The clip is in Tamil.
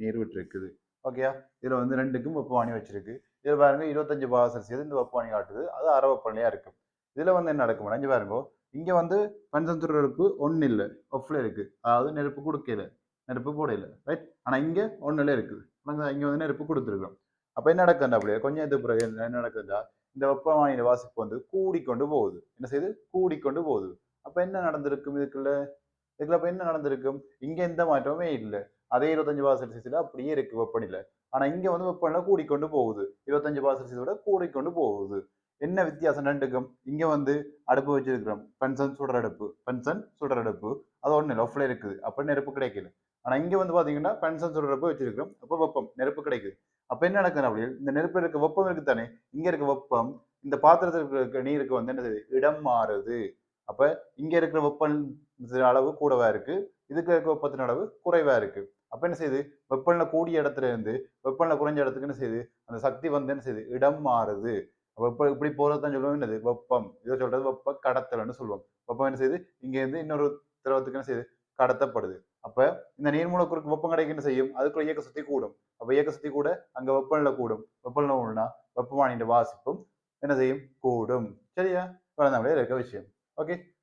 நீர் விட்டுருக்குது ஓகேயா இதில் வந்து ரெண்டுக்கும் வெப்பவாணி வச்சிருக்கு. இதில் பாருங்க இருபத்தஞ்சு பாக செல்சியஸ் இந்த வெப்பவாணி காட்டுது? அது அரை வெப்பநிலையா இருக்கும். இதில் வந்து என்ன நடக்கும் அஞ்சு பாருங்க இங்கே வந்து பஞ்சந்துரு நெருப்பு ஒன்னு இல்லை ஒஃப்ல இருக்குது அதாவது நெருப்பு கொடுக்கல நெருப்பு போடையில ரைட் ஆனால் இங்கே ஒண்ணுல இருக்குது. ஆனா இங்கே வந்து நெருப்பு கொடுத்துருக்கோம் அப்போ என்ன நடக்குதுண்டா அப்படியே? கொஞ்சம் இது பிறகு என்ன நடக்குதுண்டா இந்த வெப்பமானியின் வாசிப்பு வந்து கூடிக்கொண்டு போகுது. என்ன செய்யுது கூடிக்கொண்டு போகுது. அப்போ என்ன நடந்திருக்கும் இதுக்குள்ள? இதுக்குள்ள அப்போ என்ன நடந்திருக்கும்? இங்கே எந்த மாற்றமுமே இல்லை. அதே இருபத்தஞ்சு பாக செல்சியஸ்ல அப்படியே இருக்கு வெப்பநிலை. ஆனா இங்க வந்து வெப்பநிலை கூடிக்கொண்டு போகுது. இருபத்தஞ்சு பாக செல்சியஸோட கூடிக்கொண்டு போகுது. என்ன வித்தியாசம் ரெண்டுக்கும்? இங்க வந்து அடுப்பு வச்சிருக்கிறோம். பென்சன் சுடர் அடுப்பு. பென்சன் சுடர் அடுப்பு. அது ஒண்ணு இல்லை. ஒஃப்ல இருக்குது. அப்ப நெருப்பு கிடைக்கல. ஆனா இங்க வந்து பாத்தீங்கன்னா பென்சன் சுடர் அடுப்பு வச்சிருக்கிறோம். அப்ப வெப்பம் நெருப்பு கிடைக்குது. அப்ப என்ன நடக்குது அப்படி இந்த நெருப்பு இருக்க வெப்பம் இருக்கு தானே இங்க இருக்க வெப்பம் இந்த பாத்திரத்தில் இருக்க நீருக்கு வந்து என்ன செய்யுது இடம் மாறுது. அப்ப இங்க இருக்கிற வெப்பத்தின் அளவு கூடவா இருக்கு? இதுக்கு இருக்கிற வெப்பத்தின் அளவு குறைவா இருக்கு. அப்ப என்ன செய்யுது? வெப்பநிலை கூடிய இடத்துல இருந்து வெப்பநிலை குறைஞ்ச இடத்துக்கு என்ன செய்யுது? அந்த சக்தி வந்து என்ன செய்யுது? இடம் மாறுது. வெப்ப இப்படி போறதுதான் சொல்லுவோம். என்னது? வெப்பம். இதை சொல்றது வெப்ப கடத்தல்னு சொல்லுவோம். வெப்பம் என்ன செய்யுது? இங்க இருந்து இன்னொரு திரவத்துக்கு என்ன செய்யுது? கடத்தப்படுது. அப்ப இந்த நீர் மூலக்கூறுக்கு வெப்பம் கிடைக்க என்ன செய்யும்? அதுக்குள்ள இயக்க சக்தி கூடும். அப்ப இயக்க சக்தி கூட அங்க வெப்பநிலை கூடும். வெப்பநிலை கூடுனா வெப்பமானியின் வாசிப்பும் என்ன செய்யும்? கூடும். சரியா? குழந்தை இருக்க விஷயம். Okay.